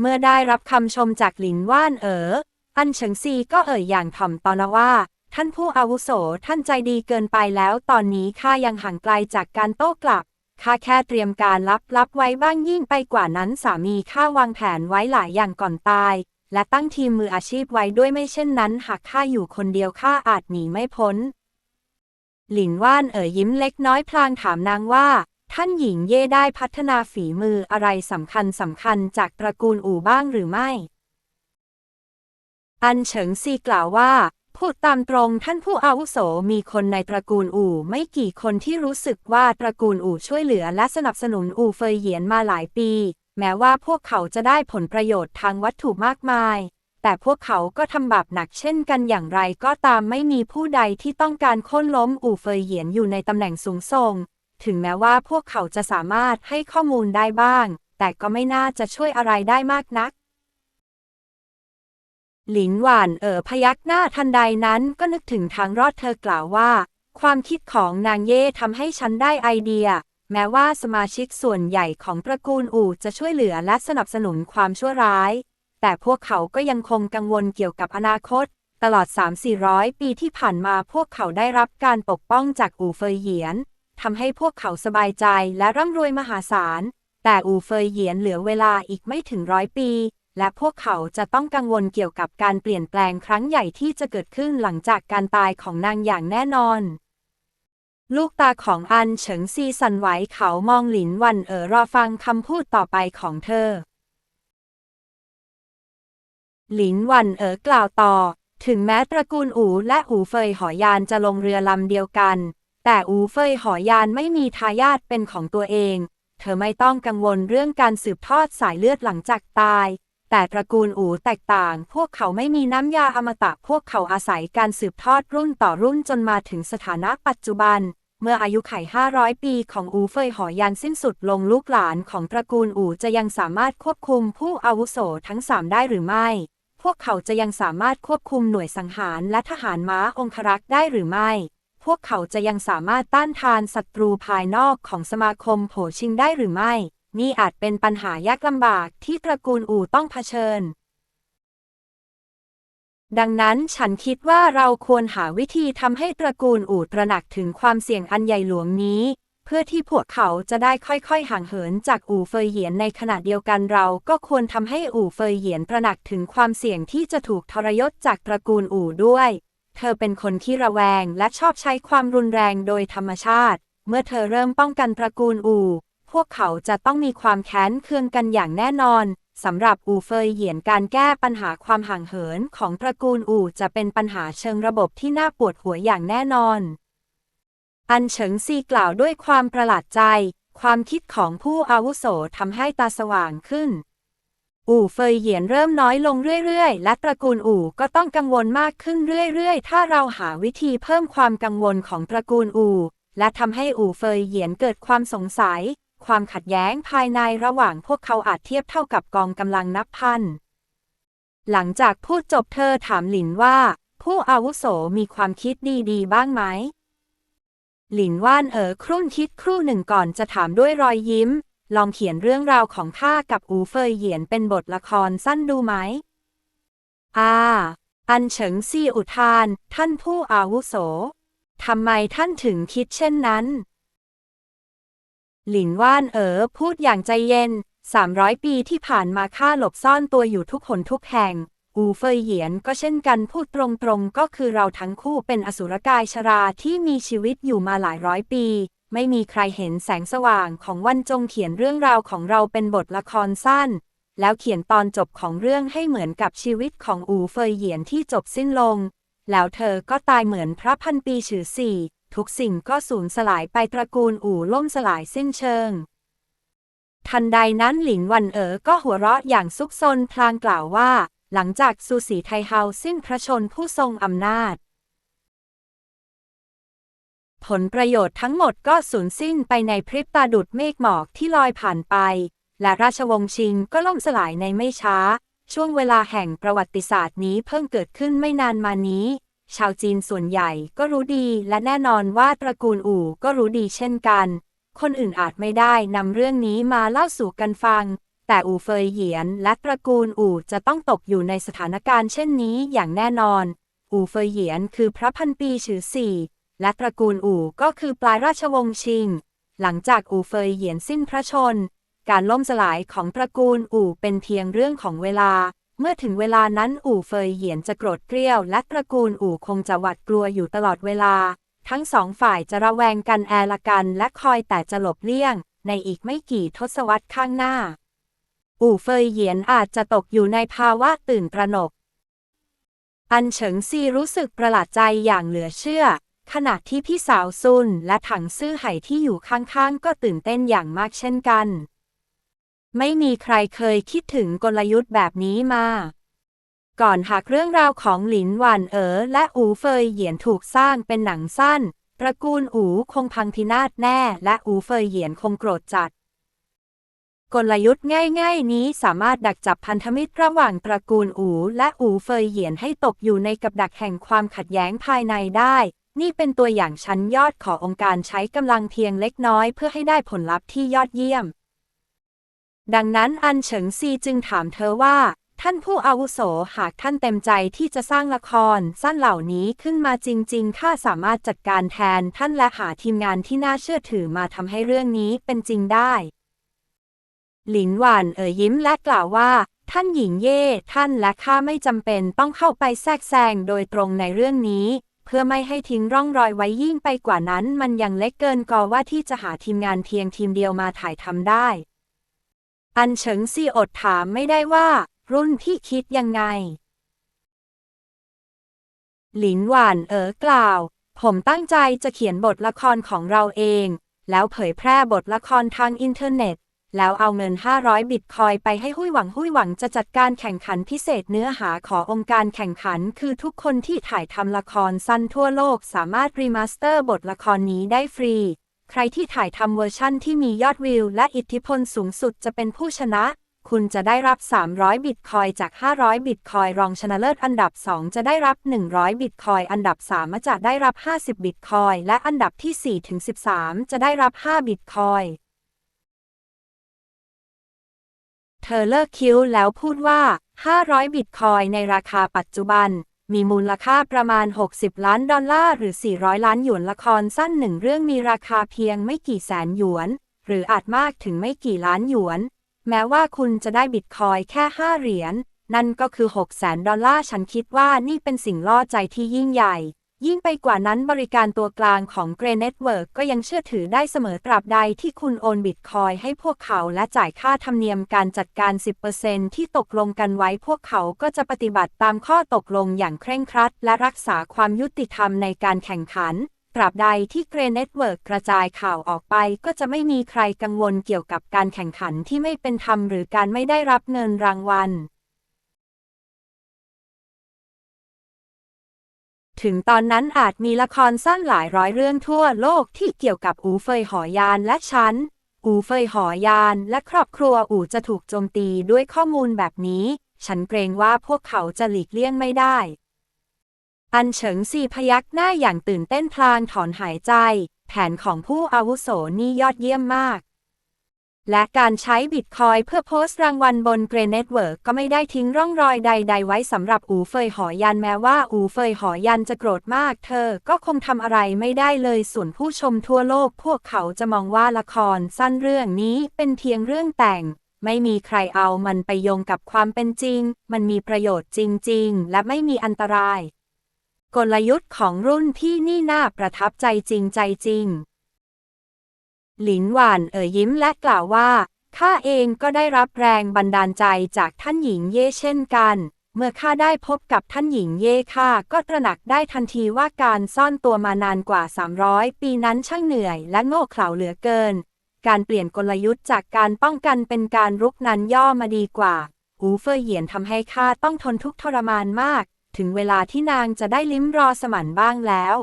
เมื่อได้รับคำชมจากหลินว่านเอ๋อ อันเฉิงซีก็เอ่ยอย่างถ่อมตอนว่า ท่านผู้อาวุโสท่านใจดีเกินไปแล้ว ตอนนี้ข้ายังห่างไกลจากการโต้กลับข้าแค่เตรียมการลับลับๆไว้บ้างยิ่งไปกว่านั้นสามีข้าวางแผนไว้หลายอย่างก่อนตาย และตั้งทีมมืออาชีพไว้ด้วยไม่เช่นนั้น หากข้าอยู่คนเดียวข้าอาจหนีไม่พ้น หลินว่านเอ๋ยยิ้มเล็กน้อยพลางถามนางว่า ท่านหญิงเย่ได้พัฒนาฝีมืออะไรสำคัญสำคัญจากตระกูลอู่บ้างหรือไม่ อันเฉิงซีกล่าวว่า พูดตามตรงท่านผู้อาวุโสมีคนในตระกูลอู่ไม่กี่คนที่รู้สึกว่าตระกูลอู่ช่วยเหลือและสนับสนุนอู่เฟยเหยียนมาหลายปี แม้ว่าพวกเขาจะได้ผลประโยชน์ทางวัตถุมากมาย แต่พวกเขาก็ทำบาปหนักเช่นกันอย่างไรก็ตามไม่มีผู้ใดที่ต้องการโค่นล้มอู่เฟยเหยียนอยู่ในตำแหน่งสูงส่ง ถึงแม้ว่าพวกเขาจะสามารถให้ข้อมูลได้บ้าง แต่ก็ไม่น่าจะช่วยอะไรได้มากนัก หลินหวานเอ๋อพยักหน้าทันใดนั้นก็นึกถึงทางรอดเธอกล่าวว่า ความคิดของนางเย่ทำให้ฉันได้ไอเดีย แม้ว่าสมาชิกส่วนใหญ่ของตระกูลอู่จะช่วยเหลือและสนับสนุนความชั่วร้าย แต่พวกเขาก็ยังคงกังวลเกี่ยวกับอนาคต ตลอด 3-400 ปีที่ผ่านมาพวกเขาได้รับการปกป้องจากอู่เฟยเหยียน ทำให้พวกเขาสบายใจและร่ำรวยมหาศาล แต่อูเฟยเหยียนเหลือเวลาอีกไม่ถึงร้อยปี และพวกเขาจะต้องกังวลเกี่ยวกับการเปลี่ยนแปลงครั้งใหญ่ที่จะเกิดขึ้นหลังจากการตายของนางอย่างแน่นอน ลูกตาของอันเฉิงซีสันไหวเขามองหลินหวันเอ๋อรอฟังคำพูดต่อไปของเธอ หลินหวันเอ๋อกล่าวต่อ ถึงแม้ตระกูลอูและอูเฟยหอยานจะลงเรือลำเดียวกัน แต่อูเฟยหอยานไม่มีทายาทเป็นของตัวเอง เธอไม่ต้องกังวลเรื่องการสืบทอดสายเลือดหลังจากตาย แต่ตระกูลอูแตกต่าง พวกเขาไม่มีน้ำยาอมตะ พวกเขาอาศัยการสืบทอดรุ่นต่อรุ่นจนมาถึงสถานะปัจจุบัน เมื่ออายุไข 500 ปีของอูเฟยหอยันสิ้นสุดลงลูกหลานของตระกูลอูจะยังสามารถควบคุมผู้อาวุโสทั้งสามได้หรือไม่ พวกเขาจะยังสามารถควบคุมหน่วยสังหารและทหารม้าองครักษ์ได้หรือไม่ พวกเขาจะยังสามารถต้านทานศัตรูภายนอกของสมาคมโผชิงได้หรือไม่ นี่อาจเป็นปัญหายากลำบากที่ตระกูลอู่ต้องเผชิญ ดังนั้นฉันคิดว่าเราควรหาวิธีทำให้ตระกูลอู่ตระหนักถึงความเสี่ยงอันใหญ่หลวงนี้เพื่อที่พวกเขาจะได้ค่อยๆ ห่างเหินจากอู่เฟยเหยียนในขณะเดียวกันเราก็ควรทำให้อู่เฟยเหยียนตระหนักถึงความเสี่ยงที่จะถูกทรยศจากตระกูลอู่ด้วย เธอเป็นคนที่ระแวงและชอบใช้ความรุนแรงโดยธรรมชาติ เมื่อเธอเริ่มป้องกันตระกูลอูพวกเขาจะต้องมีความแค้นเคืองกันอย่างแน่นอนสำหรับอูเฟยเหยียนการแก้ปัญหาความห่างเหินของตระกูลอูจะเป็นปัญหาเชิงระบบที่น่าปวดหัวอย่างแน่นอน อันเฉิงซีกล่าวด้วยความประหลาดใจ ความคิดของผู้อาวุโสทำให้ตาสว่างขึ้น อู่เฟยเหยียนเริ่มน้อยลงเรื่อยๆ และตระกูลอู่ก็ต้องกังวลมากขึ้นเรื่อยๆ ถ้าเราหาวิธีเพิ่มความกังวลของตระกูลอู่ และทำให้อู่เฟยเหยียนเกิดความสงสัย ความขัดแย้งภายในระหว่างพวกเขาอาจเทียบเท่ากับกองกำลังนับพัน หลังจากพูดจบเธอถามหลินว่า ผู้อาวุโสมีความคิดดีๆ บ้างไหม หลินว่านเอ๋อครุ่นคิดครู่หนึ่งก่อนจะถามด้วยรอยยิ้ม ลองเขียนเรื่องราวของข้ากับอูเฟยเหยียนเป็นบทละครสั้นดูไหม อ่า อันเฉิงซี่อุทาน ท่านผู้อาวุโส ทำไมท่านถึงคิดเช่นนั้น หลินว่านเอ๋อพูดอย่างใจเย็น 300 ปีที่ผ่านมาข้าหลบซ่อนตัวอยู่ทุกหนทุกแห่ง อูเฟยเหยียนก็เช่นกันพูดตรงๆ ก็คือเราทั้งคู่เป็นอสุรกายชราที่มีชีวิตอยู่มาหลายร้อยปี ไม่มีใครเห็นแสงสว่างของวันจงเขียนเรื่องราวของเราเป็นบทละครสั้น แล้วเขียนตอนจบของเรื่องให้เหมือนกับชีวิตของอูเฟยเหยียนที่จบสิ้นลง แล้วเธอก็ตายเหมือนพระพันปีฉือสี่ทุกสิ่งก็สูญสลายไปตระกูลอู่ล่มสลายสิ้นเชิง ทันใดนั้นหลิงวันเอ๋อก็หัวเราะอย่างซุกซนพลางกล่าวว่า หลังจากซูสีไทเฮาสิ้นพระชนผู้ทรงอำนาจ ผลประโยชน์ทั้งหมดก็สูญสิ้นไปในพริบตาดุดเมฆหมอกที่ลอยผ่านไป และราชวงศ์ชิงก็ล่มสลายในไม่ช้า ช่วงเวลาแห่งประวัติศาสตร์นี้เพิ่งเกิดขึ้นไม่นานมานี้ ชาวจีนส่วนใหญ่ก็รู้ดีและแน่นอนว่าตระกูลอู่ก็รู้ดีเช่นกัน คนอื่นอาจไม่ได้นำเรื่องนี้มาเล่าสู่กันฟัง แต่อู่เฟยเหยียนและตระกูลอู่จะต้องตกอยู่ในสถานการณ์เช่นนี้อย่างแน่นอน อู่เฟยเหยียนคือพระพันปีฉือสี่ และตระกูลอู่ก็คือปลายราชวงศ์ชิง หลังจากอู่เฟยเหยียนสิ้นพระชน การล่มสลายของตระกูลอู่เป็นเพียงเรื่องของเวลา เมื่อถึงเวลานั้นอู่เฟยเหยียนจะโกรธเกรี้ยว และตระกูลอู่คงจะหวาดกลัวอยู่ตลอดเวลา ทั้งสองฝ่ายจะระแวงกันแอละกันและคอยแต่จะหลบเลี่ยง ในอีกไม่กี่ทศวรรษข้างหน้า อู่เฟยเหยียนอาจจะตกอยู่ในภาวะตื่นตระหนก อันเฉิงซีรู้สึกประหลาดใจอย่างเหลือเชื่อ ขณะที่พี่สาวซุนและถังซื่อไห่ที่อยู่ข้างๆ ก็ตื่นเต้นอย่างมากเช่นกัน ไม่มีใครเคยคิดถึงกลยุทธ์แบบนี้มา ก่อนหากเรื่องราวของหลินหวานเอ๋อและอูเฟยเหยียนถูกสร้างเป็นหนังสั้นตระกูลอูคงพังพินาศแน่ และอูเฟยเหยียนคงโกรธจัด กลยุทธ์ง่ายๆ นี้สามารถดักจับพันธมิตรระหว่างตระกูลอูและอูเฟยเหยียนให้ตกอยู่ในกับดักแห่งความขัดแย้งภายในได้ นี่เป็นตัวอย่างชั้นยอดขององค์การใช้กำลังเพียงเล็กน้อยเพื่อให้ได้ผลลัพธ์ที่ยอดเยี่ยม ดังนั้นอันเฉิงซีจึงถามเธอว่า ท่านผู้อาวุโสหากท่านเต็มใจที่จะสร้างละคร สั้นเหล่านี้ขึ้นมาจริง ๆ ข้าสามารถจัดการแทนท่านและหาทีมงานที่น่าเชื่อถือมาทำให้เรื่องนี้เป็นจริงได้ หลินหวานเอ่ยยิ้มและกล่าวว่าท่านหญิงเย่ ท่านและข้าไม่จำเป็นต้องเข้าไปแทรกแซงโดยตรงในเรื่องนี้ เพื่อไม่ให้ทิ้งร่องรอยไว้ยิ่งไปกว่านั้น มันยังเล็กเกินกอว่าที่จะหาทีมงานเพียงทีมเดียวมาถ่ายทำได้ อันเฉิงซีอดถามไม่ได้ว่า รุ่นพี่คิดยังไง หลินหวานเอ๋อกล่าว ผมตั้งใจจะเขียนบทละครของเราเอง แล้วเผยแพร่บทละครทางอินเทอร์เน็ต แล้วเอาเงิน 500 บิตคอยไปให้หุ้ยหวังหุ้ยหวังจะจัดการแข่งขันพิเศษเนื้อหาขอองค์การแข่งขัน คือทุกคนที่ถ่ายทำละครสั้นทั่วโลกสามารถรีมาสเตอร์บทละครนี้ได้ฟรี ใครที่ถ่ายทำเวอร์ชั่นที่มียอดวิว และอิทธิพลสูงสุดจะเป็นผู้ชนะ คุณจะได้รับ 300 บิตคอยจาก 500 บิตคอยรองชนะเลิศอันดับ 2 จะได้รับ 100 บิตคอยอันดับ 3 จะได้รับ 50 บิตคอยและอันดับที่ 4 ถึง 13 จะได้รับ 5 บิตคอย เธอเลิกคิ้วแล้วพูดว่า 500 บิตคอยในราคาปัจจุบัน มีมูลค่าประมาณ 60 ล้านดอลลาร์หรือ 400 ล้านหยวนละครสั้นหนึ่งเรื่องมีราคาเพียงไม่กี่แสนหยวน หรืออาจมากถึงไม่กี่ล้านหยวน แม้ว่าคุณจะได้บิตคอยแค่ 5 เหรียญนั่นก็คือ6แสนดอลลาร์ ฉันคิดว่านี่เป็นสิ่งล่อใจที่ยิ่งใหญ่ ยิ่งไปกว่านั้นบริการตัวกลางของ Grey Network ก็ยังเชื่อถือได้เสมอตราบใดที่คุณโอนบิตคอยให้พวกเขาและจ่ายค่าธรรมเนียมการจัดการ 10%ที่ตกลงกันไว้พวกเขาก็จะปฏิบัติตามข้อตกลงอย่างเคร่งครัด และรักษาความยุติธรรมในการแข่งขัน ตราบใดที่ Grey Network กระจายข่าวออกไป ก็จะไม่มีใครกังวลเกี่ยวกับการแข่งขันที่ไม่เป็นธรรมหรือการไม่ได้รับเงินรางวัล ถึงตอนนั้นอาจมีละครสั้นหลายร้อยเรื่องทั่วโลกที่เกี่ยวกับอูเฟยหอยานและฉัน อูเฟยหอยานและครอบครัวอูจะถูกโจมตีด้วยข้อมูลแบบนี้ ฉันเกรงว่าพวกเขาจะหลีกเลี่ยงไม่ได้ อันเฉิงซีพยักหน้าอย่างตื่นเต้นพลางถอนหายใจ แผนของผู้อาวุโสนี่ยอดเยี่ยมมาก และการใช้บิตคอยเพื่อโพสต์รางวัลบนเกรเน็ตเวิร์กก็ไม่ได้ทิ้งร่องรอยใด ๆ ไว้สำหรับอูเฟยหอยันแม้ว่าอูเฟยหอยันจะโกรธมาก เธอก็คงทำอะไรไม่ได้เลยส่วนผู้ชมทั่วโลก พวกเขาจะมองว่าละครสั้นเรื่องนี้เป็นเพียงเรื่องแต่ง ไม่มีใครเอามันไปโยงกับความเป็นจริง มันมีประโยชน์จริง ๆ และไม่มีอันตราย กลยุทธ์ของรุ่นพี่นี่น่าประทับใจจริงใจจริง หลินหวานเอ่ยยิ้มและกล่าวว่า ข้าเองก็ได้รับแรงบันดาลใจจากท่านหญิงเย่เช่นกัน เมื่อข้าได้พบกับท่านหญิงเย่ข้าก็ตระหนักได้ทันทีว่าการซ่อนตัวมานานกว่า 300 ปีนั้นช่างเหนื่อยและโง่เขลาเหลือเกิน การเปลี่ยนกลยุทธ์จากการป้องกันเป็นการรุกนั้นย่อมาดีกว่า หูเฟยเหยียนทำให้ข้าต้องทนทุกข์ทรมานมาก ถึงเวลาที่นางจะได้ลิ้มรอสมันบ้างแล้ว